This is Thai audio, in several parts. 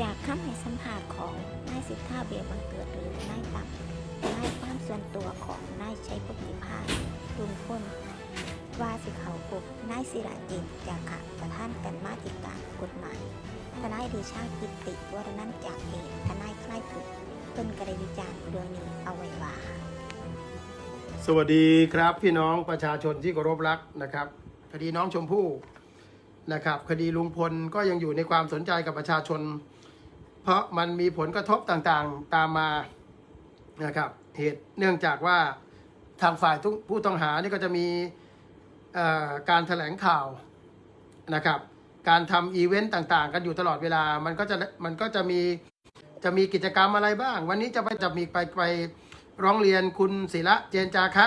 จากคำให้สัมภาษณ์ของนายสิทธาเบียบังเกิดหรือนายตับนายความส่วนตัวของนายชัยพกิพานลุงพลว่าสิเขาพบนายศิระเจนจากขะประธานกันมาติการกฎหมายทนายเดชากิติวรนันจากเพจทนายคล้ายถึกเป็นกระวิจารเรื่องนี้เอาไว้ว่าสวัสดีครับพี่น้องประชาชนที่เคารพรักนะครับ คดีน้องชมพู่นะครับ คดีลุงพลก็ยังอยู่ในความสนใจกับประชาชน เพราะมันมีผลกระทบต่างๆตามมานะครับเหตุเนื่องจากว่าทางฝ่ายทุกผู้ต้องหานี่ก็จะมีการแถลงข่าวนะครับ การทำอีเวนต์ต่างๆ กันอยู่ตลอดเวลา มันก็จะมันก็จะมีจะมีกิจกรรมอะไรบ้าง วันนี้จะไปจะมีไปไปร้องเรียนคุณศิระเจนจาคะ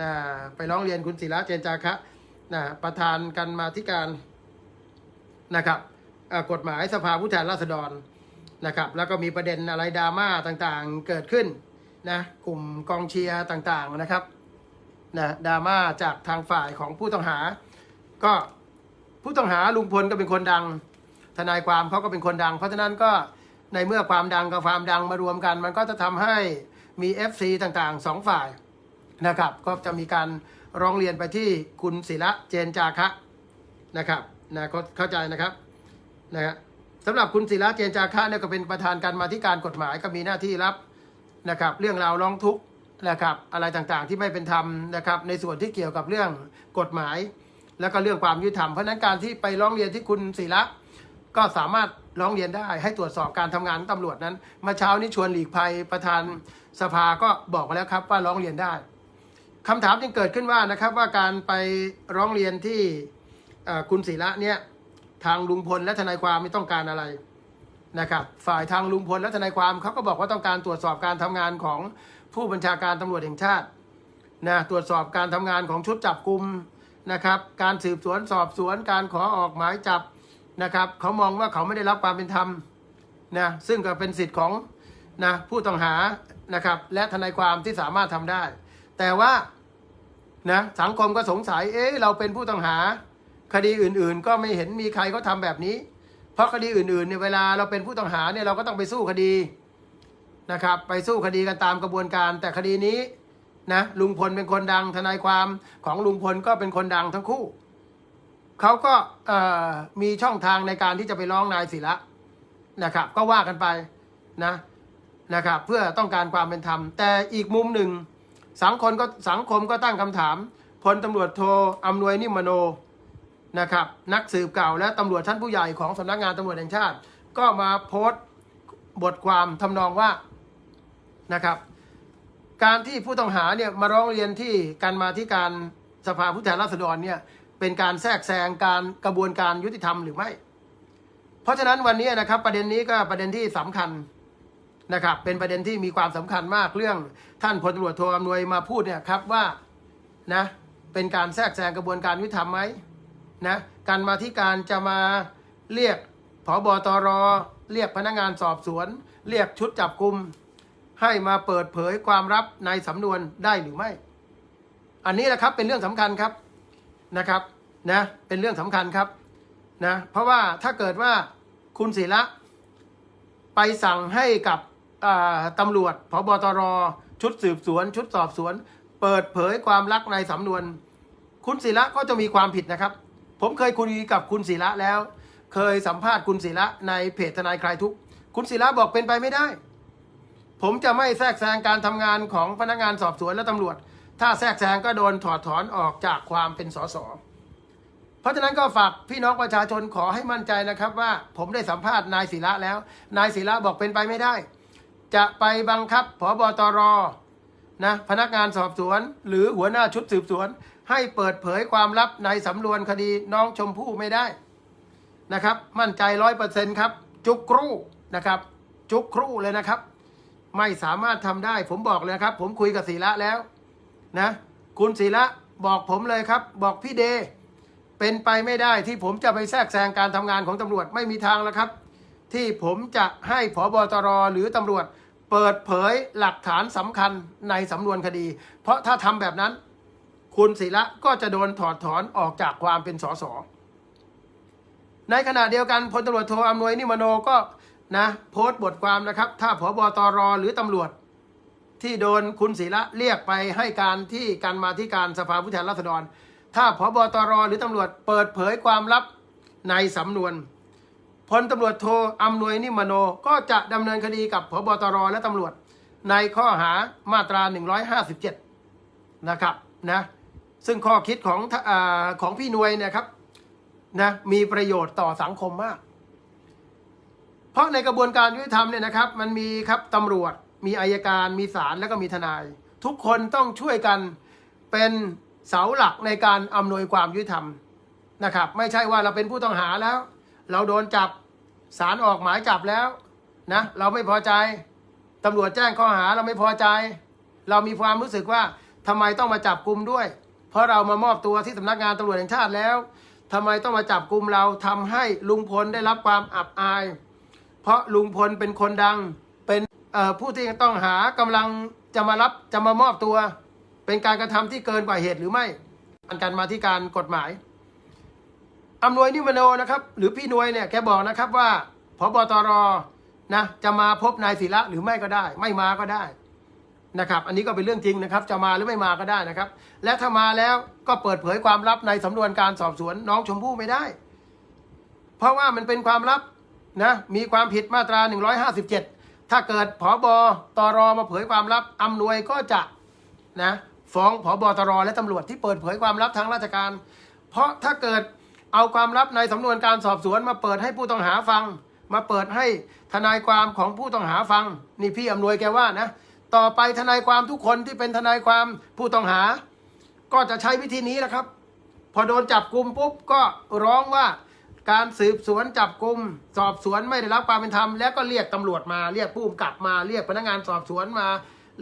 นะไปร้องเรียนคุณศิระเจนจาคะนะประธานกันมาธิการนะครับกฎหมายสภาผู้แทนราษฎร นะครับ แล้วก็มีประเด็นอะไรดราม่าต่างๆเกิดขึ้นนะกลุ่มกองเชียร์ต่างๆนะครับนะดราม่าจากทางฝ่ายของผู้ต้องหา ก็ผู้ต้องหาลุงพลก็เป็นคนดัง ทนายความเขาก็เป็นคนดัง เพราะฉะนั้นก็ในเมื่อความดังกับความดังมารวมกัน มันก็จะทำให้มี FC ต่างๆสองฝ่ายนะครับ ก็จะมีการร้องเรียนไปที่คุณศิระเจนจาคะนะครับนะเข้าใจนะครับนะฮะ สำหรับคุณศิระเจนจาคะเนี่ยก็เป็นประธานการมาธิการกฎหมายก็มีหน้าที่รับนะครับ เรื่องราวร้องทุกข์นะครับ อะไรต่างๆที่ไม่เป็นธรรมนะครับ ในส่วนที่เกี่ยวกับเรื่องกฎหมาย แล้วก็เรื่องความยุติธรรมเพราะฉะนั้นการที่ไปร้องเรียนที่คุณศิระก็สามารถร้องเรียนได้ให้ตรวจสอบการทำงานของตำรวจนั้นมื่อเช้านี้ชวนหลีกภัยประธานสภาก็บอกมาแล้วครับว่าร้องเรียนได้คำถามจึงเกิดขึ้นว่านะครับว่าการไปร้องเรียนที่คุณศิระเนี่ย ทางลุงพลและทนายความไม่ต้องการอะไรนะครับ ฝ่ายทางลุงพลและทนายความเขาก็บอกว่าต้องการตรวจสอบการทำงานของผู้บัญชาการตำรวจแห่งชาตินะตรวจสอบการทำงานของชุดจับกลุ่มนะครับ การสืบสวนสอบสวนการขอออกหมายจับนะครับเขามองว่าเขาไม่ได้รับความเป็นธรรมนะซึ่งก็เป็นสิทธิ์ของนะผู้ต้องหานะครับ และทนายความที่สามารถทำได้ แต่ว่านะสังคมก็สงสัยเอ๊ะเราเป็นผู้ต้องหา คดีอื่น ๆ ก็ไม่เห็นมีใครเขาทาแบบนี้ เพราะคดีอื่นๆเนี่ยเวลาเราเป็นผู้ต้องหาเนี่ยเราก็ต้องไปสู้คดีนะครับ ไปสู้คดีกันตามกระบวนการ แต่คดีนี้นะลุงพลเป็นคนดังทนายความของลุงพลก็เป็นคนดังทั้งคู่เขาก็มีช่องทางในการที่จะไปร้องนายศิระนะครับ ก็ว่ากันไปนะนะครับ เพื่อต้องการความเป็นธรรม แต่อีกมุมหนึ่ง สังคมก็สังคมก็ตั้งคำถามพลตำรวจโทอำนวยนิมมโน นะครับนักสืบเก่าและตำรวจชั้นผู้ใหญ่ของสำนักงานตำรวจแห่งชาติ ก็มาโพสต์บทความทำนองว่านะครับ การที่ผู้ต้องหาเนี่ยมาร้องเรียนที่การมาที่การสภาผู้แทนราษฎรเนี่ยเป็นการแทรกแซงการกระบวนการยุติธรรมหรือไม่ เพราะฉะนั้นวันนี้นะครับประเด็นนี้ก็ประเด็นที่สำคัญนะครับ เป็นประเด็นที่มีความสำคัญมากเรื่องท่านพลตำรวจโทอำนวยมาพูดเนี่ยครับว่านะเป็นการแทรกแซงกระบวนการยุติธรรมไหม นะการมาที่การจะมาเรียกผบตรเรียกพนักงานสอบสวน เรียกชุดจับกลุ่มให้มาเปิดเผยความลับในสำนวนได้หรือไม่ อันนี้แหละครับเป็นเรื่องสำคัญครับนะครับนะเป็นเรื่องสำคัญครับนะเพราะว่าถ้าเกิดว่าคุณศิระไปสั่งให้กับตำรวจพบตรชุดสืบสวน ชุดสอบสวน เปิดเผยความลับในสำนวน คุณศิระก็จะมีความผิดนะครับ ผมเคยคุยกับคุณศิระแล้ว เคยสัมภาษณ์คุณศิระในเพจทนายคลายทุกข์คุณศิระบอกเป็นไปไม่ได้ ผมจะไม่แทรกแซงการทำงานของพนักงานสอบสวนและตำรวจ ถ้าแทรกแซงก็โดนถอดถอนออกจากความเป็นสสเพราะฉะนั้นก็ฝากพี่น้องประชาชนขอให้มั่นใจนะครับว่า ผมได้สัมภาษณ์นายศิระแล้ว นายศิระบอกเป็นไปไม่ได้ จะไปบังคับผบตรนะพนักงานสอบสวน หรือหัวหน้าชุดสืบสวน ให้เปิดเผยความลับในสำนวนคดีน้องชมพู่ไม่ได้นะครับ มั่นใจร้อยเปอร์เซ็นต์ครับ จุกครู่นะครับ จุกครู่เลยนะครับ ไม่สามารถทำได้ ผมบอกเลยครับ ผมคุยกับศิระแล้วนะ คุณศิระบอกผมเลยครับ บอกพี่เด เป็นไปไม่ได้ที่ผมจะไปแทรกแซงการทำงานของตำรวจไม่มีทางแล้วครับ ที่ผมจะให้ผบตรหรือตำรวจ เปิดเผยหลักฐานสำคัญในสำนวนคดี เพราะถ้าทำแบบนั้น คุณศิระก็จะโดนถอดถอนออกจากความเป็นสสในขณะเดียวกันพลตำรวจโทอำนวยนิมโนก็นะโพสต์บทความนะครับ ถ้าผบตรหรือตำรวจ ที่โดนคุณศิระเรียกไปให้การที่การมาที่การสภาผู้แทนราษฎร ถ้าพบตรหรือตำรวจเปิดเผยความลับในสำนวนพลตำรวจโทอำนวยนิมโนก็จะดำเนินคดีกับพบตรและตำรวจ ในข้อหามาตรา 157 นะครับนะ ซึ่งข้อคิดของอของพี่นวยเนะครับนะมีประโยชน์ต่อสังคมมาก เพราะในกระบวนการยุติธรรมเนี่ยนะครับ มันมีครับตำรวจ มีอายการมีศาลแล้วก็มีทนาย ทุกคนต้องช่วยกันเป็นเสาหลักในการอำนวยความยุติธรรมนะครับ ไม่ใช่ว่าเราเป็นผู้ต้องหาแล้ว เราโดนจับศาลออกหมายจับแล้วนะเราไม่พอใจตำรวจแจ้งข้อหาเราไม่พอใจ เรามีความรู้สึกว่าทำไมต้องมาจับกลุ่มด้วย เพราะเรามามอบตัวที่สำนักงานตำรวจแห่งชาติแล้วทำไมต้องมาจับกลุ่มเราทำให้ลุงพลได้รับความอับอาย เพราะลุงพลเป็นคนดังเป็นผู้ที่ต้องหากำลังจะมารับจะมามอบตัว เป็นการกระทำที่เกินกว่าเหตุหรือไม่การมาที่การกฎหมายอำนวยนิมโนนะครับหรือพี่นวยเนี่ยแกบอกนะครับว่าพบตรนะจะมาพบนายศิระหรือไม่ก็ได้ ไม่มาก็ได้ นะครับอันนี้ก็เป็นเรื่องจริงนะครับ จะมาหรือไม่มาก็ได้นะครับ และถ้ามาแล้วก็เปิดเผยความลับในสำนวนการสอบสวนน้องชมพู่ไม่ได้ เพราะว่ามันเป็นความลับนะมีความผิดมาตรา 157 ถ้าเกิดผอบอตรมาเผยความลับอำนวยก็จะนะฟ้องผอบอตรและตำรวจที่เปิดเผยความลับทางราชการ เพราะถ้าเกิดเอาความลับในสำนวนการสอบสวนมาเปิดให้ผู้ต้องหาฟัง มาเปิดให้ทนายความของผู้ต้องหาฟัง นี่พี่อำนวยแกว่านะ ต่อไปทนายความทุกคนที่เป็นทนายความผู้ต้องหา ก็จะใช้วิธีนี้แหละครับ พอโดนจับกลุ่มปุ๊บก็ร้องว่าการสืบสวนจับกลุ่มสอบสวนไม่ได้รับความเป็นธรรมแล้วก็เรียกตำรวจมาเรียกผู้กำกับมาเรียกพนักงานสอบสวนมา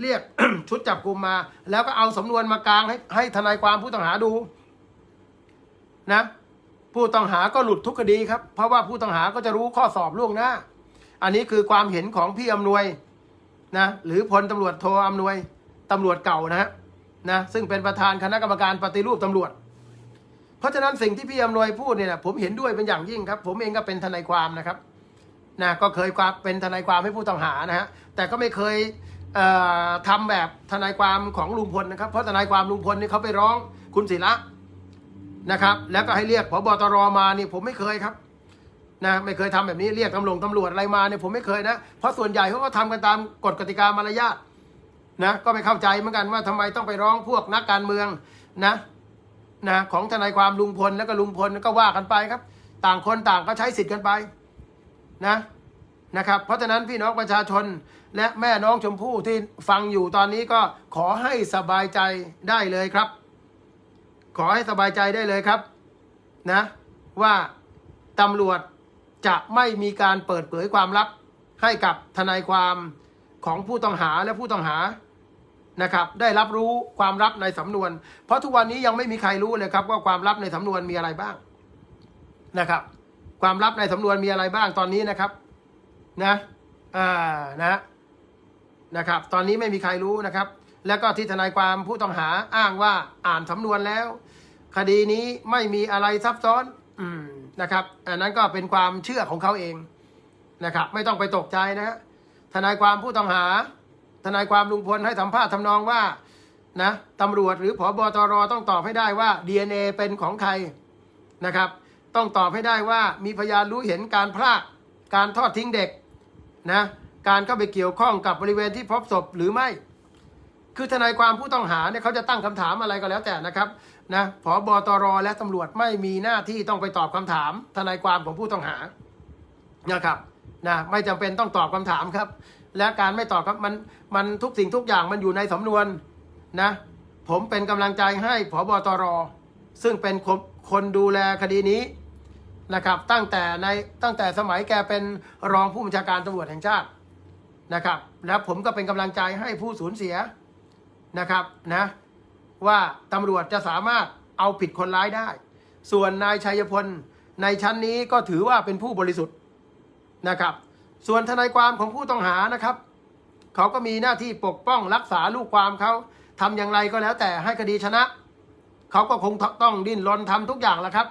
เรียกชุดจับกลุ่มมา แล้วก็เอาสำนวนมากลางให้ให้ทนายความผู้ต้องหาดูนะผู้ต้องหาก็หลุดทุกคดีครับ เพราะว่าผู้ต้องหาก็จะรู้ข้อสอบล่วงหน้า อันนี้คือความเห็นของพี่อำนวย นะหรือพลตำรวจโทอำนวยตำรวจเก่านะฮะนะซึ่งเป็นประธานคณะกรรมการปฏิรูปตำรวจ เพราะฉะนั้นสิ่งที่พี่อำนวยพูดเนี่ยผมเห็นด้วยเป็นอย่างยิ่งครับ ผมเองก็เป็นทนายความนะครับนะก็เคยความเป็นทนายความให้ผู้ต้องหานะฮะแต่ก็ไม่เคยเอ่อทำแบบทนายความของลุงพลนะครับ เพราะทนายความลุงพลนี่เขาไปร้องคุณศิระนะครับ แล้วก็ให้เรียกพบตรมานี่ผมไม่เคยครับ นะไม่เคยทำแบบนี้เรียกตำรวจตำรวจอะไรมาเนี่ยผมไม่เคยนะ เพราะส่วนใหญ่เขาก็ทำกันตามกฎกติกามารยาทนะก็ไม่เข้าใจเหมือนกันว่าทำไมต้องไปร้องพวกนักการเมืองนะนะของทนายความลุงพลแล้วก็ลุงพลก็ว่ากันไปครับ ต่างคนต่างก็ใช้สิทธิ์กันไปนะนะครับ เพราะฉะนั้นพี่น้องประชาชนและแม่น้องชมพู่ที่ฟังอยู่ตอนนี้ก็ขอให้สบายใจได้เลยครับ ขอให้สบายใจได้เลยครับนะว่าตำรวจ จะไม่มีการเปิดเผยความลับให้กับทนายความของผู้ต้องหาและผู้ต้องหานะครับ ได้รับรู้ความลับในสำนวน เพราะทุกวันนี้ยังไม่มีใครรู้เลยครับว่าความลับในสำนวนมีอะไรบ้างนะครับ ความลับในสำนวนมีอะไรบ้างตอนนี้นะครับ นะอ่านะนะครับ ตอนนี้ไม่มีใครรู้นะครับ แล้วก็ที่ทนายความผู้ต้องหาอ้างว่าอ่านสำนวนแล้ว คดีนี้ไม่มีอะไรซับซ้อน อืม นะครับ อันนั้นก็เป็นความเชื่อของเขาเองนะครับ ไม่ต้องไปตกใจนะฮะทนายความผู้ต้องหา ทนายความลุงพลให้สัมภาษณ์ทำนองว่านะตำรวจหรือผอบตรต้องตอบให้ได้ว่า DNA เป็นของใครนะครับ ต้องตอบให้ได้ว่ามีพยานรู้เห็นการพลากการทอดทิ้งเด็กนะการเข้าไปเกี่ยวข้องกับบริเวณที่พบศพหรือไม่ คือทนายความผู้ต้องหาเนี่ยเขาจะตั้งคำถามอะไรก็แล้วแต่นะครับนะผอบตรและตำรวจไม่มีหน้าที่ต้องไปตอบคำถาม ทนายความของผู้ต้องหานะครับนะไม่จำเป็นต้องตอบคำถามครับ และการไม่ตอบครับมันมันทุกสิ่งทุกอย่างมันอยู่ในสำนวนนะผมเป็นกำลังใจให้ผบตร ซึ่งเป็นคนคนดูแลคดีนี้นะครับตั้งแต่ในตั้งแต่สมัยแกเป็นรองผู้บัญชาการตำรวจแห่งชาตินะครับ แล้วผมก็เป็นกำลังใจให้ผู้สูญเสีย นะครับนะว่าตำรวจจะสามารถเอาผิดคนร้ายได้ ส่วนนายชัยพลในชั้นนี้ก็ถือว่าเป็นผู้บริสุทธิ์นะครับ ส่วนทนายความของผู้ต้องหานะครับ เขาก็มีหน้าที่ปกป้องรักษาลูกความเขาทำอย่างไรก็แล้วแต่ให้คดีชนะ เขาก็คงต้องดิ้นรนทำทุกอย่างแหละครับ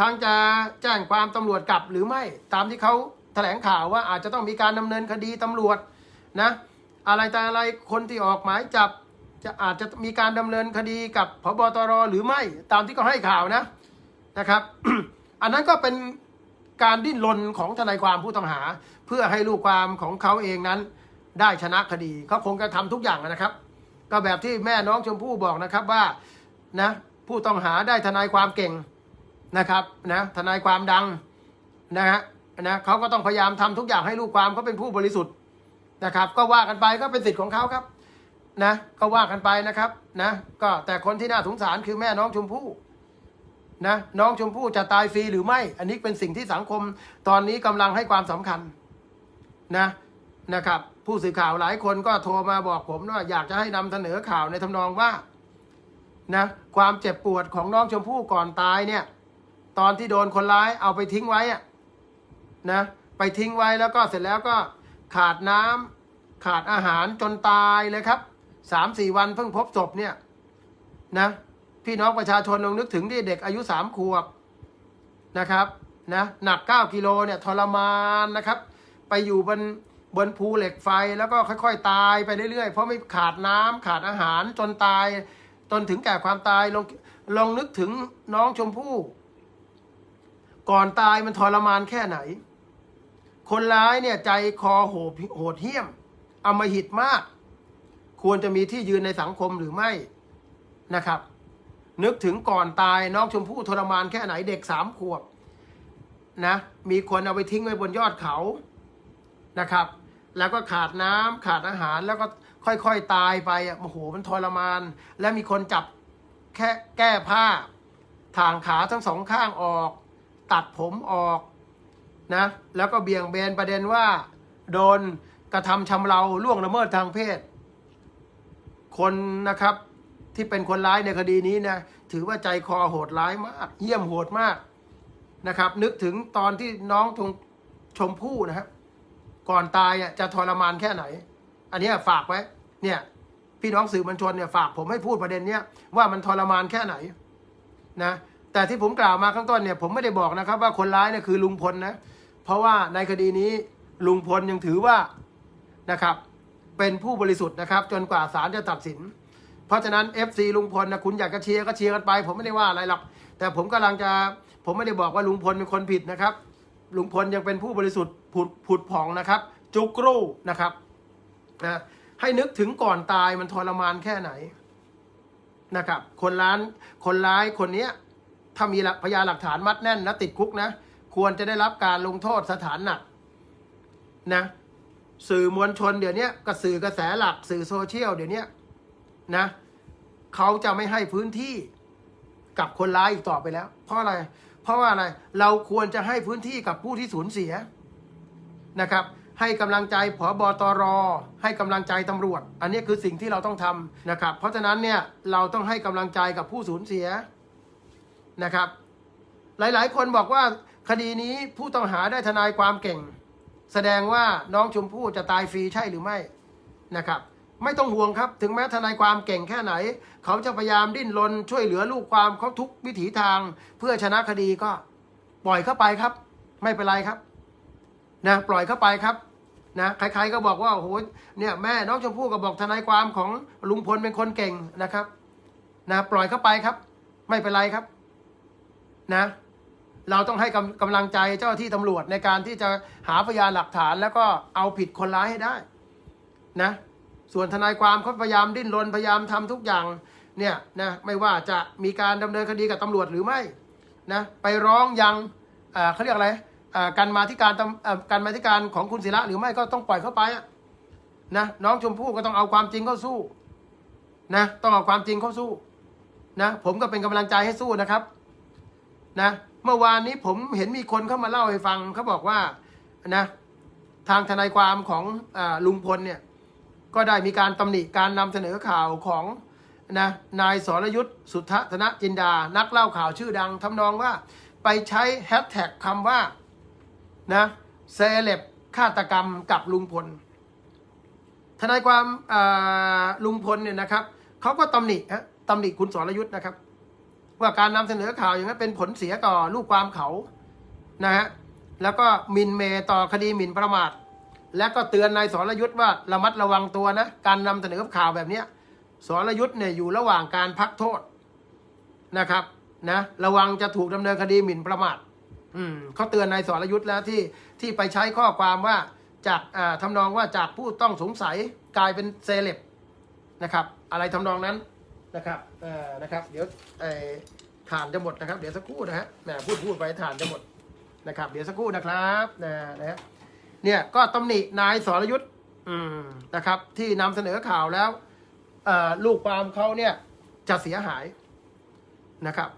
ทั้งจะแจ้งความตำรวจกลับหรือไม่ตามที่เขาแถลงข่าวว่าอาจจะต้องมีการดำเนินคดีตำรวจนะอะไรแต่อะไรคนที่ออกหมายจับ จะอาจจะมีการดำเนินคดีกับพบตรหรือไม่ตามที่เขาให้ข่าวนะนะครับ อันนั้นก็เป็นการดิ้นรนของทนายความผู้ต้องหา เพื่อให้ลูกความของเขาเองนั้น ได้ชนะคดีเขาคงจะทำทุกอย่างนะครับ ก็แบบที่แม่น้องชมพู่บอกนะครับว่านะผู้ต้องหาได้ทนายความเก่งนะครับนะทนายความดังนะฮะนะเขาก็ต้องพยายามทำทุกอย่างให้ลูกความเขาเป็นผู้บริสุทธิ์นะครับ ก็ว่ากันไปก็เป็นสิทธิ์ของเขาครับ นะก็ว่ากันไปนะครับนะก็แต่คนที่น่าสงสารคือแม่น้องชมพู่นะน้องชมพู่จะตายฟรีหรือไม่ อันนี้เป็นสิ่งที่สังคมตอนนี้กำลังให้ความสำคัญนะนะครับ ผู้สื่อข่าวหลายคนก็โทรมาบอกผมว่าอยากจะให้นำเสนอข่าวในทำนองว่านะความเจ็บปวดของน้องชมพู่ก่อนตายเนี่ย ตอนที่โดนคนร้ายเอาไปทิ้งไว้อะนะไปทิ้งไว้แล้วก็เสร็จแล้วก็ขาดน้ำขาดอาหารจนตายเลยครับ สามสี่วันเพิ่งพบศพเนี่ยนะพี่น้องประชาชนลองนึกถึงที่เด็กอายุสามขวบนะครับนะหนักเก้ากิโลเนี่ยทรมานนะครับ ไปอยู่บนบนภูเหล็กไฟแล้วก็ค่อย ๆ ตายไปเรื่อยๆ เพราะไม่ขาดน้ำขาดอาหารจนตายจนถึงแก่ความตายลองลองนึกถึงน้องชมพู่ ก่อนตายมันทรมานแค่ไหน คนร้ายเนี่ยใจคอโหดโหดเหี้ยมอำมหิตมาก ควรจะมีที่ยืนในสังคมหรือไม่นะครับ นึกถึงก่อนตายน้องชมพู่ทรมานแค่ไหนเด็กสามขวบนะมีคนเอาไปทิ้งไว้บนยอดเขานะครับ แล้วก็ขาดน้ำขาดอาหารแล้วก็ค่อยๆตายไปอะโอ้โหมันทรมาน และมีคนจับแค่แก้ผ้าทางขาทั้งสองข้างออก ตัดผมออกนะแล้วก็เบี่ยงเบนประเด็นว่า โดนกระทำชำเราล่วงละเมิดทางเพศ คนนะครับที่เป็นคนร้ายในคดีนี้นะถือว่าใจคอโหดร้ายมากเยี่ยมโหดมากนะครับ นึกถึงตอนที่น้องทงชมพู่นะครับก่อนตายจะทรมานแค่ไหน อันนี้ฝากไว้ เนี่ย พี่น้องสื่อมวลชนเนี่ยฝากผมให้พูดประเด็นเนี้ยว่ามันทรมานแค่ไหนนะแต่ที่ผมกล่าวมาข้างต้นเนี่ยผมไม่ได้บอกนะครับ ว่าคนร้ายเนี่ยคือลุงพลนะเพราะว่าในคดีนี้ลุงพลยังถือว่านะครับ เป็นผู้บริสุทธิ์นะครับ จนกว่าศาลจะตัดสิน เพราะฉะนั้น FC ลุงพลนะคุณอยากจะเชียร์ก็เชียร์กันไป ผมไม่ได้ว่าอะไรหรอกแต่ผมกำลังจะผมไม่ได้บอกว่าลุงพลเป็นคนผิดนะครับลุงพลยังเป็นผู้บริสุทธิ์ผุดผุดผ่องนะครับ จุกรูนะครับนะให้นึกถึงก่อนตายมันทรมานแค่ไหนนะครับ คนร้านคนร้ายคนเนี้ยถ้ามีหลักพยานหลักฐานมัดแน่นนะติดคุกนะ ควรจะได้รับการลงโทษสถานหนักนะ สื่อมวลชนเดี๋ยวนี้กับสื่อกระแสหลักสื่อโซเชียลเดี๋ยวนี้นะเขาจะไม่ให้พื้นที่กับคนร้ายอีกต่อไปแล้ว เพราะอะไร เพราะว่าอะไรเราควรจะให้พื้นที่กับผู้ที่สูญเสียนะครับ ให้กำลังใจผบตรให้กำลังใจตำรวจ อันนี้คือสิ่งที่เราต้องทำนะครับ เพราะฉะนั้นเนี่ยเราต้องให้กำลังใจกับผู้สูญเสียนะครับ หลายๆ คนบอกว่าคดีนี้ผู้ต้องหาได้ทนายความเก่ง แสดงว่าน้องชมพู่จะตายฟรีใช่หรือไม่นะครับ ไม่ต้องห่วงครับ ถึงแม้ทนายความเก่งแค่ไหน เขาจะพยายามดิ้นรนช่วยเหลือลูกความเขาทุกวิถีทาง เพื่อชนะคดีก็ ปล่อยเข้าไปครับ ไม่เป็นไรครับนะปล่อยเข้าไปครับนะใครๆก็บอกว่าโอ้โหเนี่ยแม่น้องชมพู่ก็บอกทนายความของลุงพลเป็นคนเก่งนะครับ นะปล่อยเข้าไปครับ ไม่เป็นไรครับ นะ เราต้องให้กำกำลังใจเจ้าที่ตำรวจในการที่จะหาพยานหลักฐานแล้วก็เอาผิดคนร้ายให้ได้นะ ส่วนทนายความเขาพยายามดิ้นรนพยายามทำทุกอย่างเนี่ยนะไม่ว่าจะมีการดำเนินคดีกับตำรวจหรือไม่นะไปร้องยังอ่าเขาเรียกอะไรอ่าการมาที่การตำอ่าการมาที่การของคุณศิระหรือไม่ก็ต้องปล่อยเข้าไปนะน้องชมพู่ก็ต้องเอาความจริงเข้าสู้นะต้องเอาความจริงเข้าสู้นะผมก็เป็นกำลังใจให้สู้นะครับนะ เมื่อวานนี้ผมเห็นมีคนเข้ามาเล่าให้ฟังเขาบอกว่านะทางทนายความของอลุงพลเนี่ยก็ได้มีการตำหนิการนำเสนอข่าวของนะนายสรยุทธ์สุทธธนจินดา นักเล่าข่าวชื่อดังทำนองว่าไปใช้แฮชแท็กคำว่านะเซเลบฆาตกรรมกับลุงพล ทนายความลุงพลเนี่ยนะครับเขาก็ตำหนิฮะตำหนิคุณสรยุทธ์นะครับ ว่าการนำเสนอข่าวอย่างนั้นเป็นผลเสียต่อลูกความเขานะฮะแล้วก็หมินเมต่อคดีหมิ่นประมาทและก็เตือนนายสรยุทธ์ว่าระมัดระวังตัวนะการนำเสนอข่าวแบบเนี้ยสรยุทธ์เนี่ยอยู่ระหว่างการพักโทษนะครับนะระวังจะถูกดำเนินคดีหมิ่นประมาทอืมเขาเตือนนายสรยุทธ์แล้วที่ที่ไปใช้ข้อความว่าจากอ่าทำนองว่าจากผู้ต้องสงสัยกลายเป็นเซเลบนะครับ อะไรทำนองนั้น นะครับเอ่อนะครับเดี๋ยวไอ้ฐานจะหมดนะครับ เดี๋ยวสักครู่นะฮะแหมพูดพูดไปฐานจะหมดนะครับ เดี๋ยวสักครู่นะครับนะนะฮะเนี่ยก็ตำหนินายสรยุทธ์อืมนะครับ ที่นำเสนอข่าวแล้วเอ่อลูกความเขาเนี่ยจะเสียหายนะครับ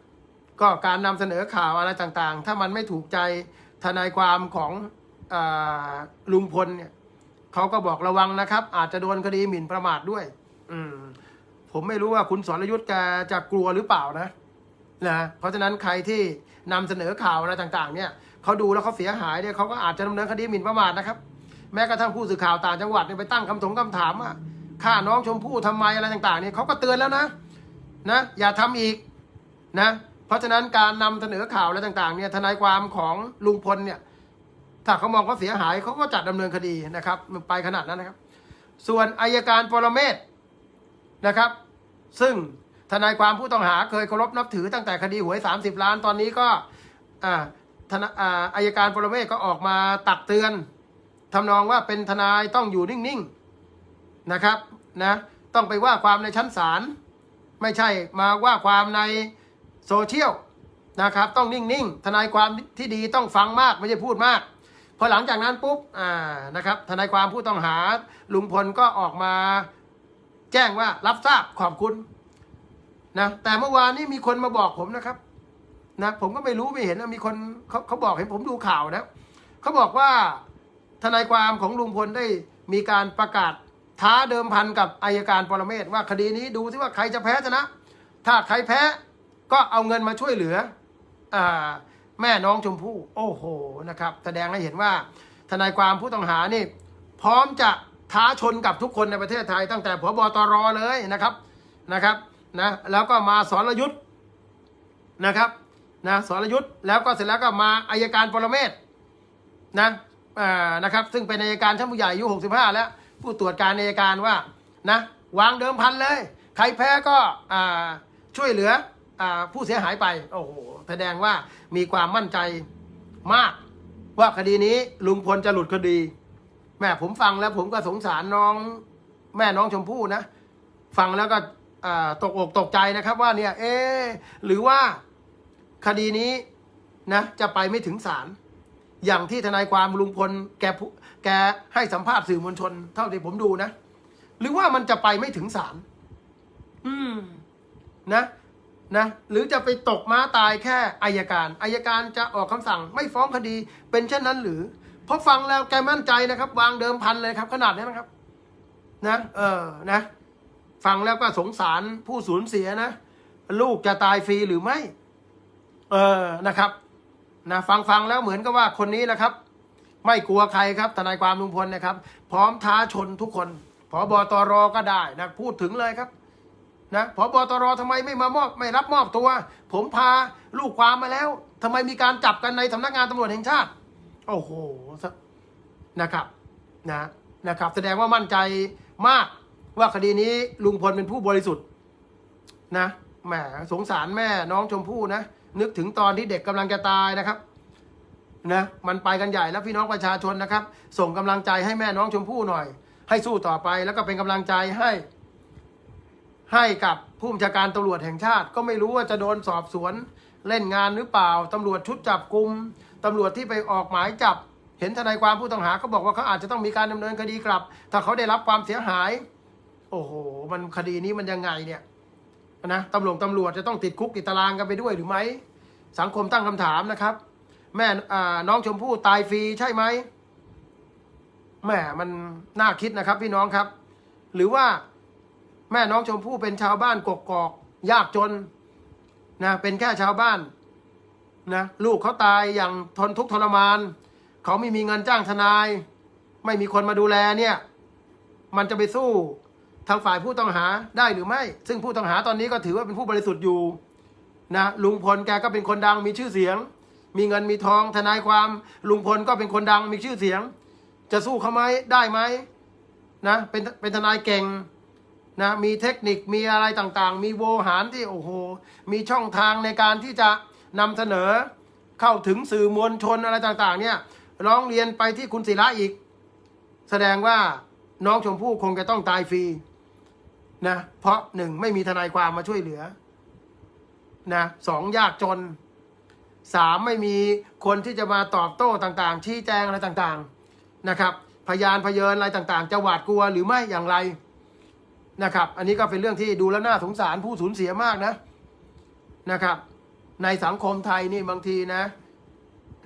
ก็การนำเสนอข่าวอะไรต่างๆ ถ้ามันไม่ถูกใจทนายความของอลุงพลเนี่ยเขาก็บอกระวังนะครับ อาจจะโดนคดีหมิ่นประมาทด้วย อืม ผมไม่รู้ว่าคุณสรยุทธ์แกจะกลัวหรือเปล่านะนะเพราะฉะนั้นใครที่นำเสนอข่าวอะไรต่างๆ เนี่ยเขาดูแล้วเขาเสียหายเนี่ยเขาก็อาจจะดำเนินคดีหมิ่นประมาทนะครับ แม้กระทั่งผู้สื่อข่าวต่างจังหวัดเนี่ยไปตั้งคำถงคำถามว่าฆ่าน้องชมพู่ทำไมอะไรต่างๆ เนี่ยเขาก็เตือนแล้วนะนะอย่าทำอีกนะเพราะฉะนั้นการนำเสนอข่าวอะไรต่างๆเนี่ยทนายความของลุงพลเนี่ยถ้าเขามองเขาเสียหายเขาก็จัดดำเนินคดีนะครับ ไปขนาดนั้นนะครับ ส่วนอายการปรเมศนะครับ ซึ่งทนายความผู้ต้องหาเคยเคารพนับถือตั้งแต่คดีหวย 30 ล้านตอนนี้ก็อ่าทนอ่าอายการปรเมศก็ออกมาตักเตือนทำนองว่าเป็นทนายต้องอยู่นิ่งๆนะครับนะต้องไปว่าความในชั้นศาลไม่ใช่มาว่าความในโซเชียลนะครับต้องนิ่งๆทนายความที่ดีต้องฟังมากไม่ใช่พูดมาก พอหลังจากนั้นปุ๊บอ่านะครับทนายความผู้ต้องหาลุงพลก็ออกมา แจ้งว่ารับทราบขอบคุณนะแต่เมื่อวานนี้มีคนมาบอกผมนะครับ นะ ผมก็ไม่รู้ไม่เห็นนะมีคนเขาเขาบอกเห็นผมดูข่าวนะเขาบอกว่าทนายความของลุงพลได้มีการประกาศท้าเดิมพันกับอายการปรเมศว่าคดีนี้ดูซิว่าใครจะแพ้ชนะ ถ้าใครแพ้ก็เอาเงินมาช่วยเหลืออาแม่น้องชมพู่ โอ้โหนะครับ แสดงให้เห็นว่าทนายความผู้ต้องหานี่ พร้อมจะ ท้าชนกับทุกคนในประเทศไทย ตั้งแต่พบตรเลยนะครับนะครับนะแล้วก็มาสรยุทธ์นะครับนะสรยุทธ์แล้วก็เสร็จแล้วก็มาอายการปรเมศนะอ่านะครับซึ่งเป็นอายการชั้นผู้ใหญ่อายุ 65 แล้ว ผู้ตรวจการอายการว่านะวางเดิมพันเลย ใครแพ้ก็ช่วยเหลืออผู้เสียหายไป โอ้โหแสดงว่ามีความมั่นใจมาก ว่าคดีนี้ลุงพลจะหลุดคดี ม่ผมฟังแล้วผมก็สงสารน้องแม่น้องชมพู่นะ ฟังแล้วก็อ่าตกอกตกใจนะครับว่าเนี่ย เอ๊ะหรือว่าคดีนี้นะจะไปไม่ถึงศาลอย่างที่ทนายความลุงพลแกพูแกให้สัมภาษณ์สื่อมวลชน เท่าที่ผมดูนะ หรือว่ามันจะไปไม่ถึงศาลอืมนะนะหรือจะไปตกม้าตายแค่อายการอายการจะออกคำสั่งไม่ฟ้องคดีเป็นเช่นนั้นหรือ เพราะฟังแล้วแกมั่นใจนะครับ วางเดิมพันเลยครับ ขนาดนี้นะครับ นะ เออนะ ฟังแล้วก็สงสารผู้สูญเสียนะ ลูกจะตายฟรีหรือไม่ เออนะครับ นะฟังฟังแล้วเหมือนกับว่าคนนี้นะครับ ไม่กลัวใครครับทนายความลุงพลนะครับ พร้อมท้าชนทุกคนพบตรก็ได้นะพูดถึงเลยครับนะพบตรทำไมไม่มามอบไม่รับมอบตัว ผมพาลูกความมาแล้วทำไมมีการจับกันในสำนักงานตำรวจแห่งชาติ โอ้โหนะครับนะนะครับ แสดงว่ามั่นใจมากว่าคดีนี้ลุงพลเป็นผู้บริสุทธิ์นะแหมสงสารแม่น้องชมพู่นะ นึกถึงตอนที่เด็กกำลังจะตายนะครับนะมันไปกันใหญ่แล้วพี่น้องประชาชนนะครับ ส่งกำลังใจให้แม่น้องชมพู่หน่อย ให้สู้ต่อไปแล้วก็เป็นกำลังใจให้ ให้กับผู้บัญชาการตำรวจแห่งชาติ ก็ไม่รู้ว่าจะโดนสอบสวนเล่นงานหรือเปล่าตำรวจชุดจับกลุ่ม ตำรวจที่ไปออกหมายจับ เห็นทนายความผู้ต้องหาเขาบอกว่าเขาอาจจะต้องมีการดำเนินคดีกลับ ถ้าเขาได้รับความเสียหาย โอ้โห มันคดีนี้มันยังไงเนี่ยนะตำรวจตำรวจจะต้องติดคุกติดตารางกันไปด้วยหรือไม่สังคมตั้งคำถามนะครับ แม่น้องชมพู่ตายฟรีใช่ไหมแม่มันน่าคิดนะครับ พี่น้องครับ หรือว่าแม่น้องชมพู่เป็นชาวบ้านกกอกยากจนนะเป็นแค่ชาวบ้าน นะลูกเขาตายอย่างทนทุกข์ทรมาน เขาไม่มีเงินจ้างทนาย ไม่มีคนมาดูแลเนี่ย มันจะไปสู้ทางฝ่ายผู้ต้องหาได้หรือไม่ ซึ่งผู้ต้องหาตอนนี้ก็ถือว่าเป็นผู้บริสุทธิ์อยู่นะลุงพลแกก็เป็นคนดังมีชื่อเสียง มีเงินมีทองทนายความ ลุงพลก็เป็นคนดังมีชื่อเสียง จะสู้เขาไหมได้ไหมนะเป็นเป็นทนายเก่งนะมีเทคนิคมีอะไรต่างๆ มีโวหารที่โอ้โห มีช่องทางในการที่จะ นำเสนอเข้าถึงสื่อมวลชนอะไรต่างๆ เนี่ยร้องเรียนไปที่คุณศิระอีก แสดงว่าน้องชมพู่คงจะต้องตายฟรีนะเพราะหนึ่งไม่มีทนายความมาช่วยเหลือนะสองยากจนสามไม่มีคนที่จะมาตอบโต้ต่างๆ ชี้แจงอะไรต่างๆนะครับ พยานพยานอะไรต่างๆ จะหวาดกลัวหรือไม่อย่างไรนะครับ อันนี้ก็เป็นเรื่องที่ดูแล้วน่าสงสารผู้สูญเสียมากนะนะครับ ในสังคมไทยนี่บางทีนะ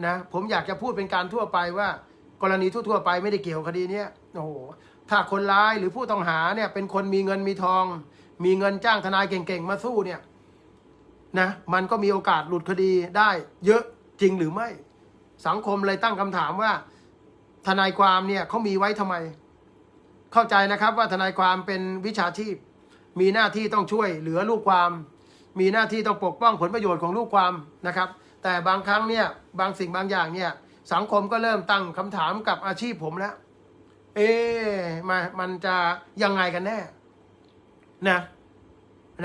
นะผมอยากจะพูดเป็นการทั่วไปว่า กรณีทั่วๆไปไม่ได้เกี่ยวคดีเนี้ยโอ้โหถ้าคนร้ายหรือผู้ต้องหาเนี่ย เป็นคนมีเงินมีทอง มีเงินจ้างทนายเก่งๆมาสู้เนี่ยนะมันก็มีโอกาสหลุดคดีได้เยอะจริงหรือไม่ สังคมเลยตั้งคำถามว่า ทนายความเนี่ยเขามีไว้ทำไม เข้าใจนะครับว่าทนายความเป็นวิชาชีพ มีหน้าที่ต้องช่วยเหลือลูกความ มีหน้าที่ต้องปกป้องผลประโยชน์ของลูกความนะครับ แต่บางครั้งเนี่ยบางสิ่งบางอย่างเนี่ยสังคมก็เริ่มตั้งคำถามกับอาชีพผมแล้ว เอ๊ะมามันจะยังไงกันแน่นะ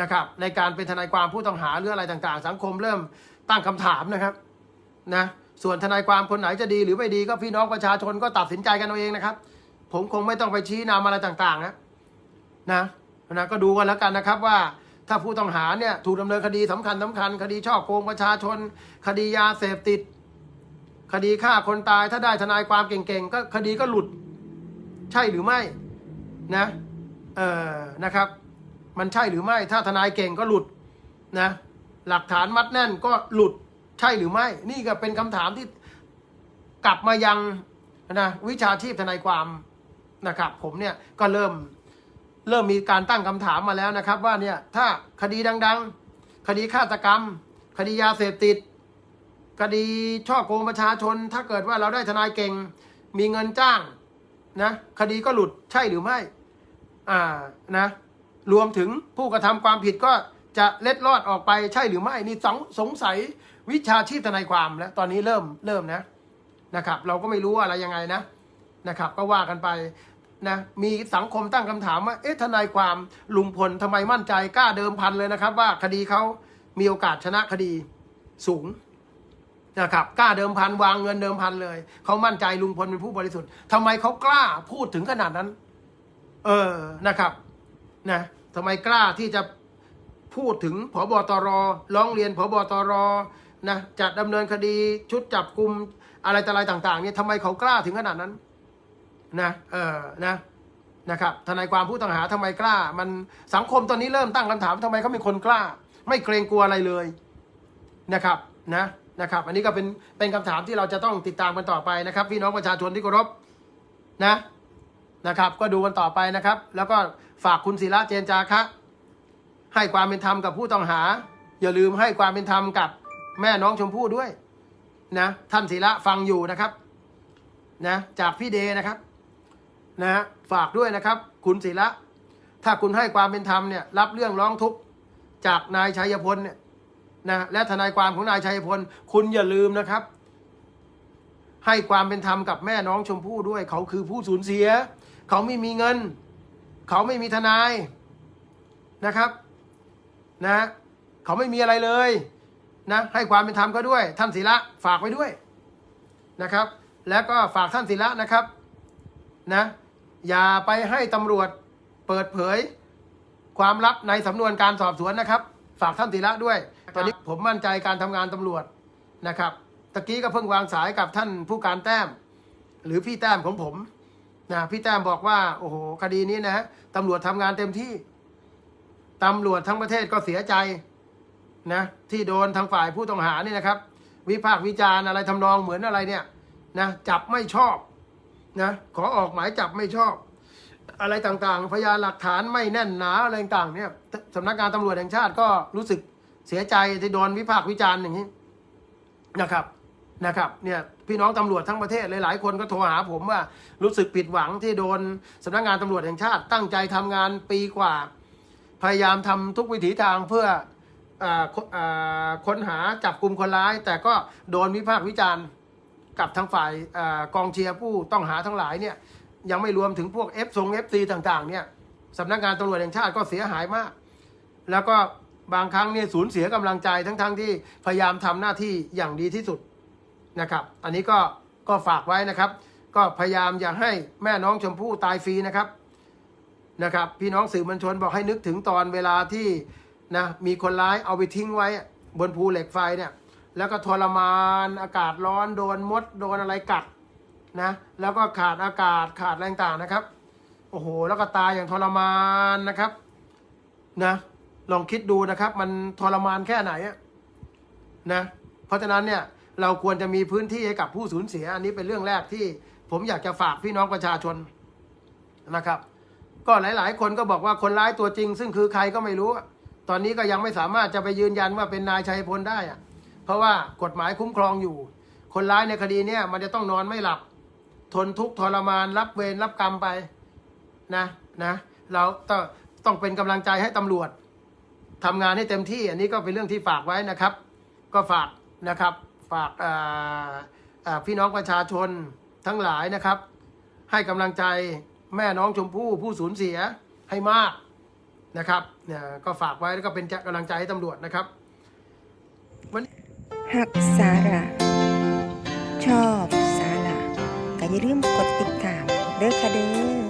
นะครับ ในการเป็นทนายความผู้ต้องหาหรืออะไรต่างๆ สังคมเริ่มตั้งคำถามนะครับนะส่วนทนายความคนไหนจะดีหรือไม่ดีก็พี่น้องประชาชนก็ตัดสินใจกันเอาเองนะครับ ผมคงไม่ต้องไปชี้นำอะไรต่างๆนะนะนะก็ดูกันแล้วกันนะครับว่า ถ้าผู้ต้องหาเนี่ยถูกดำเนินคดีสำคัญสำคัญ คดีช่อโกงประชาชน คดียาเสพติด คดีฆ่าคนตายถ้าได้ทนายความเก่งๆ ก็คดีก็หลุด ใช่หรือไม่นะเออนะครับ มันใช่หรือไม่ ถ้าทนายเก่งก็หลุดนะหลักฐานมัดแน่นก็หลุดใช่หรือไม่ นี่ก็เป็นคำถามที่กลับมายังนะวิชาชีพทนายความนะครับ ผมเนี่ยก็เริ่ม เริ่มมีการตั้งคำถามมาแล้วนะครับ ว่าเนี่ยถ้าคดีดัง ๆ คดีฆาตกรรม คดียาเสพติด คดีช่อโกงประชาชน ถ้าเกิดว่าเราได้ทนายเก่ง มีเงินจ้างนะคดีก็หลุดใช่หรือไม่อ่านะรวมถึงผู้กระทำความผิดก็จะเล็ดลอดออกไปใช่หรือไม่นี่สงสงสัยวิชาชีพทนายความแล้วตอนนี้เริ่มเริ่มนะนะครับ เราก็ไม่รู้อะไรยังไงนะนะครับ ก็ว่ากันไป นะมีสังคมตั้งคำถามว่าเอ๊ะทนายความลุงพลทำไมมั่นใจกล้าเดิมพันเลยนะครับ ว่าคดีเขามีโอกาสชนะคดีสูงนะครับกล้าเดิมพันวางเงินเดิมพันเลยเขามั่นใจลุงพลเป็นผู้บริสุทธิ์ทำไมเขากล้าพูดถึงขนาดนั้น เออนะครับนะทำไมกล้าที่จะพูดถึงผบตรร้องเรียนผบตรนะจะดำเนินคดีชุดจับกลุ่มอะไรต่ออะไรต่าง ๆ เนี่ยทำไมเขากล้าถึงขนาดนั้น นะเออนะนะครับทนายความผู้ต้องหาทำไมกล้า มันสังคมตอนนี้เริ่มตั้งคำถามทำไมเขาเป็นคนกล้า ไม่เกรงกลัวอะไรเลยนะครับนะนะครับ อันนี้ก็เป็นเป็นคำถามที่เราจะต้องติดตามกันต่อไปนะครับ พี่น้องประชาชนที่เคารพนะนะครับ ก็ดูกันต่อไปนะครับ แล้วก็ฝากคุณศิระเจนจาคะ ให้ความเป็นธรรมกับผู้ต้องหา อย่าลืมให้ความเป็นธรรมกับแม่น้องชมพู่ด้วยนะท่านศิระฟังอยู่นะครับนะจากพี่เดนะครับ นะฝากด้วยนะครับ คุณศิระถ้าคุณให้ความเป็นธรรมเนี่ยรับเรื่องร้องทุกข์จากนายชัยพลเนี่ยนะและทนายความของนายชัยพล คุณอย่าลืมนะครับ ให้ความเป็นธรรมกับแม่น้องชมพู่ด้วย เขาคือผู้สูญเสีย เขาไม่มีเงิน เขาไม่มีทนายนะครับนะเขาไม่มีอะไรเลยนะให้ความเป็นธรรมเขาด้วย ท่านศิระฝากไว้ด้วยนะครับ แล้วก็ฝากท่านศิระนะครับนะ อย่าไปให้ตำรวจเปิดเผย ความลับในสำนวนการสอบสวนนะครับ ฝากท่านศิระด้วย ตอนนี้ผมมั่นใจการทำงานตำรวจนะครับตะกี้ก็เพิ่งวางสายกับท่านผู้การแต้ม หรือพี่แต้มของผมนะพี่แต้มบอกว่าโอ้โหคดีนี้นะตำรวจทำงานเต็มที่ตำรวจทั้งประเทศก็เสียใจนะที่โดนทางฝ่ายผู้ต้องหานี่นะครับ วิพากษ์วิจารณ์อะไรทำนองเหมือนอะไรเนี่ยนะจับไม่ชอบ นะขอออกหมายจับไม่ชอบ อะไรต่างๆ พยานหลักฐานไม่แน่นหนาอะไรต่างๆเนี่ยสำนักงานตำรวจแห่งชาติก็รู้สึกเสียใจที่โดนวิพากษ์วิจารณ์อย่างนี้นะครับนะครับเนี่ยพี่น้องตำรวจทั้งประเทศหลายๆคนก็โทรหาผมว่ารู้สึกผิดหวังที่โดนสำนักงานตำรวจแห่งชาติ ตั้งใจทำงานปีกว่า พยายามทำทุกวิถีทางเพื่ออ่าคอ่าค้นหาจับกลุ่มคนร้าย แต่ก็โดนวิพากษ์วิจารณ์ กับทางฝ่ายอกองเชียร์ผู้ต้องหาทั้งหลายเนี่ยยังไม่รวมถึงพวก F ทรง FC ต่างๆเนี่ยสำนักงานตำรวจแห่งชาติก็เสียหายมาก แล้วก็บางครั้งเนี่ยสูญเสียกำลังใจทั้งๆที่พยายามทำหน้าที่อย่างดีที่สุดนะครับ อันนี้ก็ก็ฝากไว้นะครับ ก็พยายามอย่าให้แม่น้องชมพู่ตายฟรีนะครับนะครับ พี่น้องสื่อมวลชนบอกให้นึกถึงตอนเวลาที่นะมีคนร้ายเอาไปทิ้งไว้บนภูเหล็กไฟเนี่ย แล้วก็ทรมานอากาศร้อนโดนมดโดนอะไรกัดนะ แล้วก็ขาดอากาศขาดแรงต่างนะครับ โอ้โห แล้วก็ตายอย่างทรมานนะครับนะลองคิดดูนะครับ มันทรมานแค่ไหนนะเพราะฉะนั้นเนี่ยเราควรจะมีพื้นที่ให้กับผู้สูญเสีย อันนี้เป็นเรื่องแรกที่ผมอยากจะฝากพี่น้องประชาชนนะครับ ก็หลาย ๆ คนก็บอกว่าคนร้ายตัวจริง ซึ่งคือใครก็ไม่รู้ ตอนนี้ก็ยังไม่สามารถจะไปยืนยันว่าเป็นนายชัยพลได้อะ เพราะว่ากฎหมายคุ้มครองอยู่ คนร้ายในคดีเนี่ยมันจะต้องนอนไม่หลับ ทนทุกข์ทรมาน รับเวรรับกรรมไปนะนะเราต้องต้องเป็นกำลังใจให้ตำรวจทำงานให้เต็มที่ อันนี้ก็เป็นเรื่องที่ฝากไว้นะครับ ก็ฝากนะครับฝากพี่น้องประชาชนทั้งหลายนะครับ ให้กำลังใจแม่น้องชมพู่ผู้สูญเสียให้มากนะครับเนี่ยก็ฝากไว้แล้วก็เป็นกำลังใจให้ตำรวจนะครับ หักสาระชอบสาระก็อย่าลืมกดติดตามเด้อค่ะเด้อ